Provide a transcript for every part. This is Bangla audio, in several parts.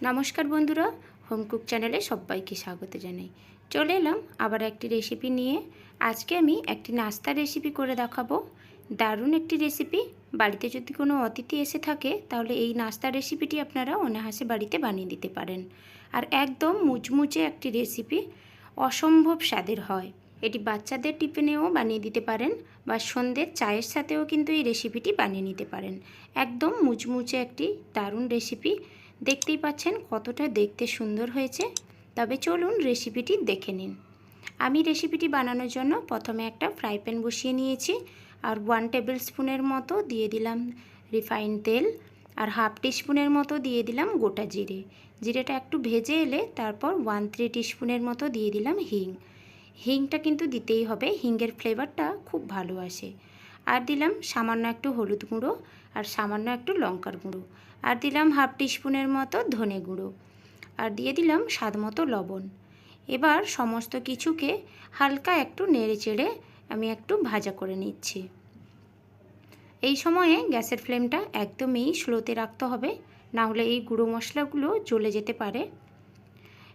নমস্কার বন্ধুরা, হোম কুক চ্যানেলে সবাইকে স্বাগত জানাই। চলে এলাম আবার একটি রেসিপি নিয়ে। আজকে আমি একটি নাস্তার রেসিপি করে দেখাবো। দারুণ একটি রেসিপি বাড়িতে যদি কোনো অতিথি এসে থাকে, তাহলে এই নাস্তার রেসিপিটি আপনারা অনাহাসে বাড়িতে বানিয়ে দিতে পারেন। আর একদম মুচমুচে একটি রেসিপি অসম্ভব স্বাদের হয়। এটি বাচ্চাদের টিফিনেও বানিয়ে দিতে পারেন বা সন্ধ্যের চায়ের সাথেও কিন্তু এই রেসিপিটি বানিয়ে নিতে পারেন। একদম মুচমুচে একটি দারুণ রেসিপি দেখতেই পাচ্ছেন কতটা দেখতে সুন্দর হয়েছে। তবে চলুন রেসিপিটি দেখে নিন। আমি রেসিপিটি বানানোর জন্য প্রথমে একটা ফ্রাই প্যান বসিয়ে নিয়েছি আর ওয়ান টেবিল স্পুনের মতো দিয়ে দিলাম রিফাইন তেল আর হাফ টিস্পুনের মতো দিয়ে দিলাম গোটা জিরে। জিরেটা একটু ভেজে এলে তারপর ওয়ান থ্রি টিস্পুনের মতো দিয়ে দিলাম হিং। হিংটা কিন্তু দিতেই হবে, হিংয়ের ফ্লেভারটা খুব ভালো আসে। আর দিলাম সামান্য একটু হলুদ গুঁড়ো আর সামান্য একটু লঙ্কার গুঁড়ো। আর দিলাম হাফ টিস্পুনের মতো ধনে গুঁড়ো। আর দিয়ে দিলাম স্বাদ মতো লবণ। এবার সমস্ত কিছুকে হালকা একটু নেড়ে চেড়ে আমি একটু ভাজা করে নিচ্ছি। এই সময়ে গ্যাসের ফ্লেমটা একদমই স্লোতে রাখতে হবে, না হলে এই গুঁড়ো মশলাগুলো জ্বলে যেতে পারে।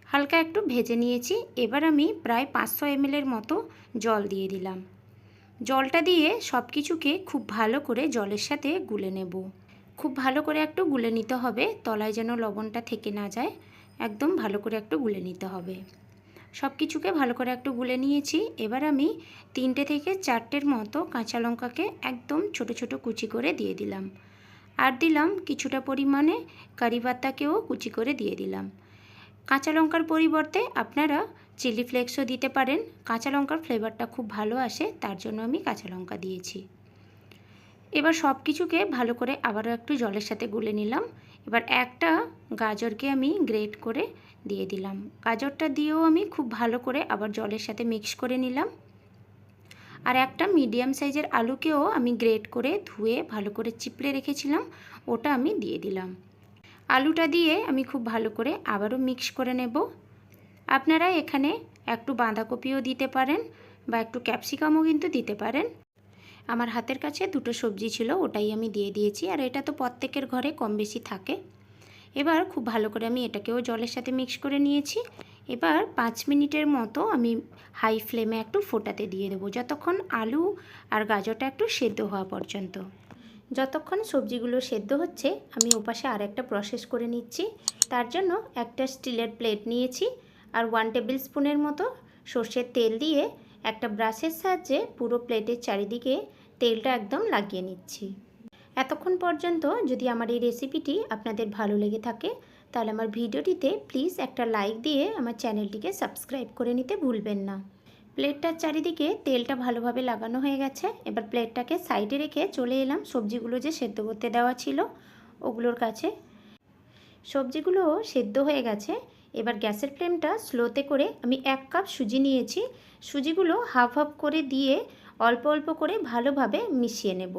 হালকা একটু ভেজে নিয়েছি, এবার আমি প্রায় পাঁচশো এমএলের মতো জল দিয়ে দিলাম। জলটা দিয়ে সব কিছুকে খুব ভালো করে জলের সাথে গুলে নেব। খুব ভালো করে একটু গুলে নিতে হবে, তলায় যেন লবণটা থেকে না যায়, একদম ভালো করে একটু গুলে নিতে হবে। সব কিছুকে ভালো করে একটু গুলে নিয়েছি, এবার আমি তিনটে থেকে চারটের মতো কাঁচা লঙ্কাকে একদম ছোট ছোট কুচি করে দিয়ে দিলাম। আর দিলাম কিছুটা পরিমাণে কারি পাতাকেও কুচি করে দিয়ে দিলাম। কাঁচা লঙ্কার পরিবর্তে আপনারা চিলি ফ্লেক্সও দিতে পারেন। কাঁচা লঙ্কার ফ্লেভারটা খুব ভালো আসে, তার জন্য আমি কাঁচা লঙ্কা দিয়েছি। এবার সব কিছুকে ভালো করে আবারও একটু জলের সাথে গুলে নিলাম। এবার একটা গাজরকে আমি গ্রেট করে দিয়ে দিলাম। গাজরটা দিয়েও আমি খুব ভালো করে আবার জলের সাথে মিক্স করে নিলাম। আর একটা মিডিয়াম সাইজের আলুকেও আমি গ্রেট করে ধুয়ে ভালো করে চিপড়ে রেখেছিলাম, ওটা আমি দিয়ে দিলাম। আলুটা দিয়ে আমি খুব ভালো করে আবারও মিক্স করে নেব। আপনারা এখানে একটু বাঁধাকপিও দিতে পারেন বা একটু ক্যাপসিকামও কিন্তু দিতে পারেন। আমার হাতের কাছে দুটো সবজি ছিল, ওটাই আমি দিয়ে দিয়েছি, আর এটা তো প্রত্যেকের ঘরে কম বেশি থাকে। এবার খুব ভালো করে আমি এটাকেও জলের সাথে মিক্স করে নিয়েছি। এবার পাঁচ মিনিটের মতো আমি হাই ফ্লেমে একটু ফোটাতে দিয়ে দেবো, যতক্ষণ আলু আর গাজরটা একটু সেদ্ধ হওয়া পর্যন্ত। যতক্ষণ সবজিগুলো সেদ্ধ হচ্ছে, আমি ওপাশে আর একটা প্রসেস করে নিচ্ছি। তার জন্য একটা স্টিলের প্লেট নিয়েছি। আর ওয়ান টেবিল স্পুনের মতো সর্ষের তেল দিয়ে একটা ব্রাশের সাহায্যে পুরো প্লেটের চারিদিকে তেলটা একদম লাগিয়ে নিচ্ছি। এতক্ষণ পর্যন্ত যদি আমার এই রেসিপিটি আপনাদের ভালো লেগে থাকে, তাহলে আমার ভিডিওটিতে প্লিজ একটা লাইক দিয়ে আমার চ্যানেলটিকে সাবস্ক্রাইব করে নিতে ভুলবেন না। প্লেটটার চারিদিকে তেলটা ভালোভাবে লাগানো হয়ে গেছে। এবার প্লেটটাকে সাইডে রেখে চলে এলাম। সবজিগুলো যে সেদ্ধ করতে দেওয়া ছিল, ওগুলোর কাছে সবজিগুলো সেদ্ধ হয়ে গেছে। এবার গ্যাসের ফ্লেমটা স্লোতে করে আমি এক কাপ সুজি নিয়েছি। সুজিগুলো হাফ হাফ করে দিয়ে অল্প অল্প করে ভালোভাবে মিশিয়ে নেব।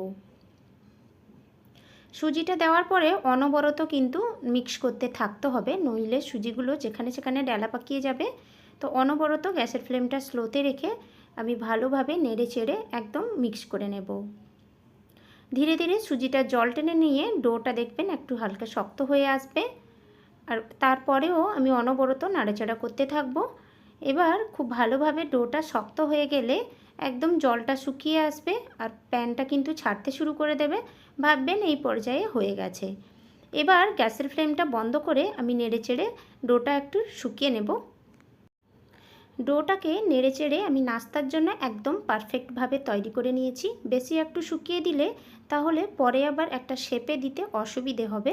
সুজিটা দেওয়ার পরে অনবরত কিন্তু মিক্স করতে থাকতে হবে, নইলে সুজিগুলো যেখানে সেখানে ডেলা পাকিয়ে যাবে। তো অনবরত গ্যাসের ফ্লেমটা স্লোতে রেখে আমি ভালোভাবে নেড়ে চেড়ে একদম মিক্স করে নেব। ধীরে ধীরে সুজিটা জল টেনে নিয়ে ডোটা দেখবেন একটু হালকা শক্ত হয়ে আসবে। আর তারপরেও আমি অনবরত নাড়াচাড়া করতে থাকব। এবার খুব ভালোভাবে ডোটা শক্ত হয়ে গেলে একদম জলটা শুকিয়ে আসবে আর প্যানটা কিন্তু ছাড়তে শুরু করে দেবে। ভাববেন এই পর্যায়ে হয়ে গেছে। এবার গ্যাসের ফ্লেমটা বন্ধ করে আমি নেড়ে চেড়ে ডোটা একটু শুকিয়ে নেব। ডোটাকে নেড়ে চেড়ে আমি নাস্তার জন্য একদম পারফেক্টভাবে তৈরি করে নিয়েছি। বেশি একটু শুকিয়ে দিলে তাহলে পরে আবার একটা শেপে দিতে অসুবিধে হবে।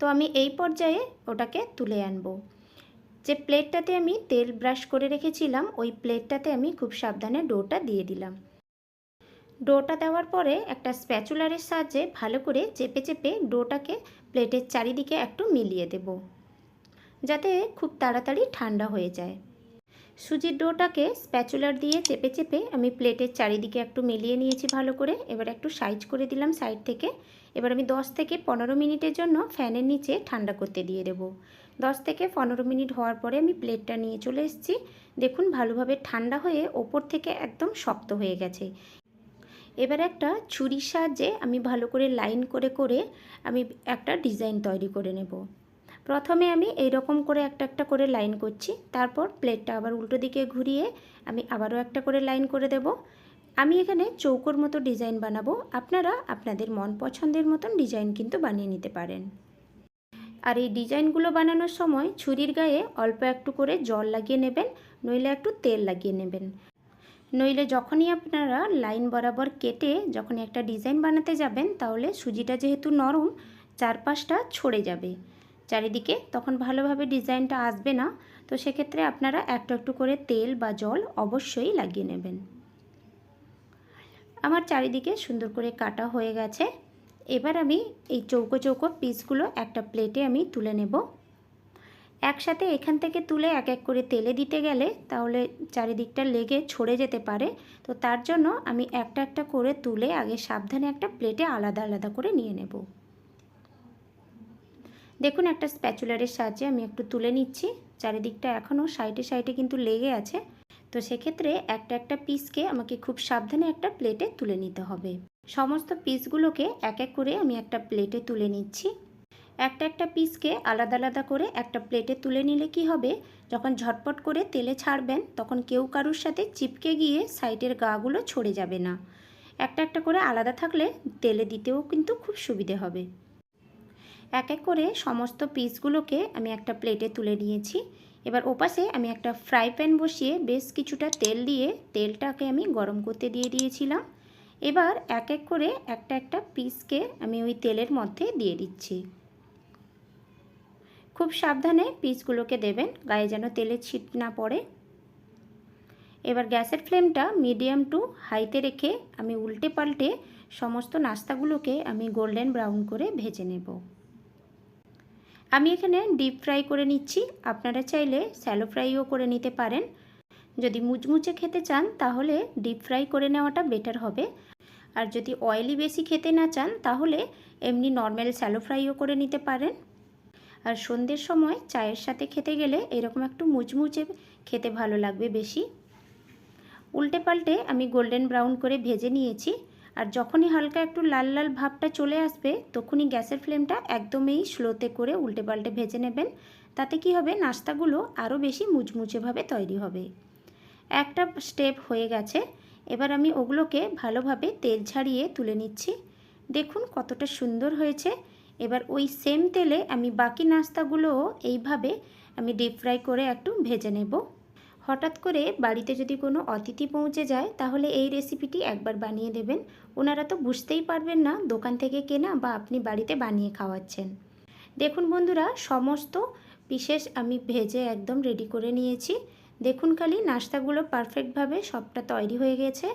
তো আমি এই পর্যায়ে ওটাকে তুলে আনব। যে প্লেটটাতে আমি তেল ব্রাশ করে রেখেছিলাম, ওই প্লেটটাতে আমি খুব সাবধানে ডোটা দিয়ে দিলাম। ডোটা দেওয়ার পরে একটা স্প্যাচুলারের সাহায্যে ভালো করে চেপে চেপে ডোটাকে প্লেটের চারিদিকে একটু মিলিয়ে দেব। যাতে খুব তাড়াতাড়ি ঠান্ডা হয়ে যায়। সুজির ডোটাকে স্প্যাচুলার দিয়ে চেপে চেপে আমি প্লেটের চারিদিকে একটু মিলিয়ে নিয়েছি ভালো করে। এবার একটু সাইজ করে দিলাম সাইড থেকে। এবার আমি 10 থেকে পনেরো মিনিটের জন্য ফ্যানের নিচে ঠান্ডা করতে দিয়ে দেবো। দশ থেকে পনেরো মিনিট হওয়ার পরে আমি প্লেটটা নিয়ে চলে এসেছি। দেখুন ভালোভাবে ঠান্ডা হয়ে ওপর থেকে একদম শক্ত হয়ে গেছে। এবার একটা ছুরির সাহায্যে আমি ভালো করে লাইন করে করে আমি একটা ডিজাইন তৈরি করে নেব। প্রথমে আমি এই রকম করে একটা একটা করে লাইন করছি, তারপর প্লেটটা আবার উল্টো দিকে ঘুরিয়ে আমি আবারও একটা করে লাইন করে দেব। আমি এখানে চৌকোর মতো ডিজাইন বানাবো, আপনারা আপনাদের মন পছন্দের মতন ডিজাইন কিন্তু বানিয়ে নিতে পারেন। আর এই ডিজাইনগুলো বানানোর সময় ছুরির গায়ে অল্প একটু করে জল লাগিয়ে নেবেন, নইলে একটু তেল লাগিয়ে নেবেন। নইলে যখনই আপনারা লাইন বরাবর কেটে যখনই একটা ডিজাইন বানাতে যাবেন, তাহলে সুজিটা যেহেতু নরম, চারপাশটা ছড়ে যাবে। চারিদিকে, তখন ভালোভাবে ডিজাইনটা আসবে না। তো সেক্ষেত্রে আপনারা একটু একটু করে তেল বা জল অবশ্যই লাগিয়ে নেবেন। আমার চারিদিকে সুন্দর করে কাটা হয়ে গেছে। এবার আমি এই চৌকো চৌকো পিসগুলো একটা প্লেটে আমি তুলে নেব। একসাথে এখান থেকে তুলে এক এক করে তেলে দিতে গেলে তাহলে চারিদিকটা লেগে ছড়ে যেতে পারে। তো তার জন্য আমি একটা একটা করে তুলে আগে সাবধানে একটা প্লেটে আলাদা আলাদা করে নিয়ে নেব। দেখুন, একটা স্প্যাচুলারের সাহায্যে আমি একটু তুলে নিচ্ছি। চারিদিকটা এখনও সাইডে সাইডে কিন্তু লেগে আছে। তো সেক্ষেত্রে একটা একটা পিসকে আমাকে খুব সাবধানে একটা প্লেটে তুলে নিতে হবে। সমস্ত পিসগুলোকে এক এক করে আমি একটা প্লেটে তুলে নিচ্ছি। একটা একটা পিসকে আলাদা আলাদা করে একটা প্লেটে তুলে নিলে কি হবে? যখন ঝটপট করে তেলে ছাড়বেন, তখন কেউ কারুর সাথে চিপকে গিয়ে সাইডের গাগুলো ছড়ে যাবে না। একটা একটা করে আলাদা থাকলে তেলে দিতেও কিন্তু খুব সুবিধে হবে। এক এক করে সমস্ত পিসগুলোকে আমি একটা প্লেটে তুলে নিয়েছি। এবার ওপাশে আমি একটা ফ্রাই প্যান বসিয়ে বেশ কিছুটা তেল দিয়ে তেলটাকে আমি গরম করতে দিয়ে দিয়েছিলাম। এবার এক এক করে একটা একটা পিসকে আমি ওই তেলের মধ্যে দিয়ে দিচ্ছি। খুব সাবধানে পিসগুলোকে দেবেন, গায়ে যেন তেলে ছিট না পড়ে। এবার গ্যাসের ফ্লেমটা মিডিয়াম টু হাইতে রেখে আমি উল্টে পাল্টে সমস্ত নাস্তাগুলোকে আমি গোল্ডেন ব্রাউন করে ভেজে নেব। আমি এখানে ডিপ ফ্রাই করে নিচ্ছি। আপনারা চাইলে স্যালো ফ্রাইও করে নিতে পারেন। যদি মুচমুচে খেতে চান, তাহলে ডিপ ফ্রাই করে নেওয়াটা বেটার হবে। আর যদি অয়েলি বেশি খেতে না চান, তাহলে এমনি নর্মাল স্যালো ফ্রাইও করে নিতে পারেন। আর সন্ধ্যের সময় চায়ের সাথে খেতে গেলে এরকম একটু মুচমুচে খেতে ভালো লাগবে বেশি। উল্টে পাল্টে আমি গোল্ডেন ব্রাউন করে ভেজে নিয়েছি। আর যখনই হালকা একটু লাল লাল ভাবটা চলে আসবে, তখনই গ্যাসের ফ্লেমটা একদমই স্লোতে করে উল্টে পাল্টে ভেজে নেবেন। তাতে কি হবে? নাস্তাগুলো আরও বেশি মুচমুচেভাবে তৈরি হবে। একটা স্টেপ হয়ে গেছে। এবার আমি ওগুলোকে ভালোভাবে তেল ছাড়িয়ে তুলে নিচ্ছি। দেখুন কতটা সুন্দর হয়েছে। এবার ওই সেম তেলে আমি বাকি নাস্তাগুলোও এইভাবে আমি ডিপ ফ্রাই করে একটু ভেজে নেব। হঠাৎ করে বাড়িতে যদি কোনো অতিথি পৌঁছে যায়, তাহলে এই রেসিপিটি একবার বানিয়ে দেবেন। ওনারা তো বুঝতেই পারবেন না দোকান থেকে কেনা বা আপনি বাড়িতে বানিয়ে খাওয়াচ্ছেন। দেখুন বন্ধুরা, সমস্ত বিশেষ আমি ভেজে একদম রেডি করে নিয়েছি। দেখুন খালি নাস্তাগুলো পারফেক্টভাবে সবটা তৈরি হয়ে গেছে।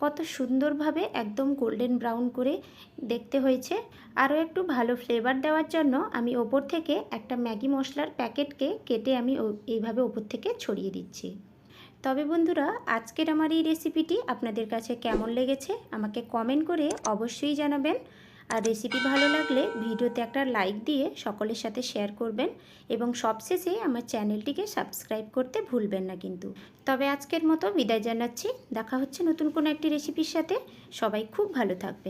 কত সুন্দরভাবে একদম গোল্ডেন ব্রাউন করে দেখতে হয়েছে। আরও একটু ভালো ফ্লেভার দেওয়ার জন্য আমি ওপর থেকে একটা ম্যাগি মশলার প্যাকেটকে কেটে আমি এইভাবে ওপর থেকে ছড়িয়ে দিচ্ছি। তবে বন্ধুরা, আজকের আমার এই রেসিপিটি আপনাদের কাছে কেমন লেগেছে আমাকে কমেন্ট করে অবশ্যই জানাবেন। আর রেসিপি ভালো লাগলে ভিডিওতে একটা লাইক দিয়ে সকলের সাথে শেয়ার করবেন এবং সবশেষে আমার চ্যানেলটিকে সাবস্ক্রাইব করতে ভুলবেন না কিন্তু। তবে আজকের মতো বিদায় জানাচ্ছি। দেখা হচ্ছে নতুন কোনো একটি রেসিপির সাথে। সবাই খুব ভালো থাকবেন।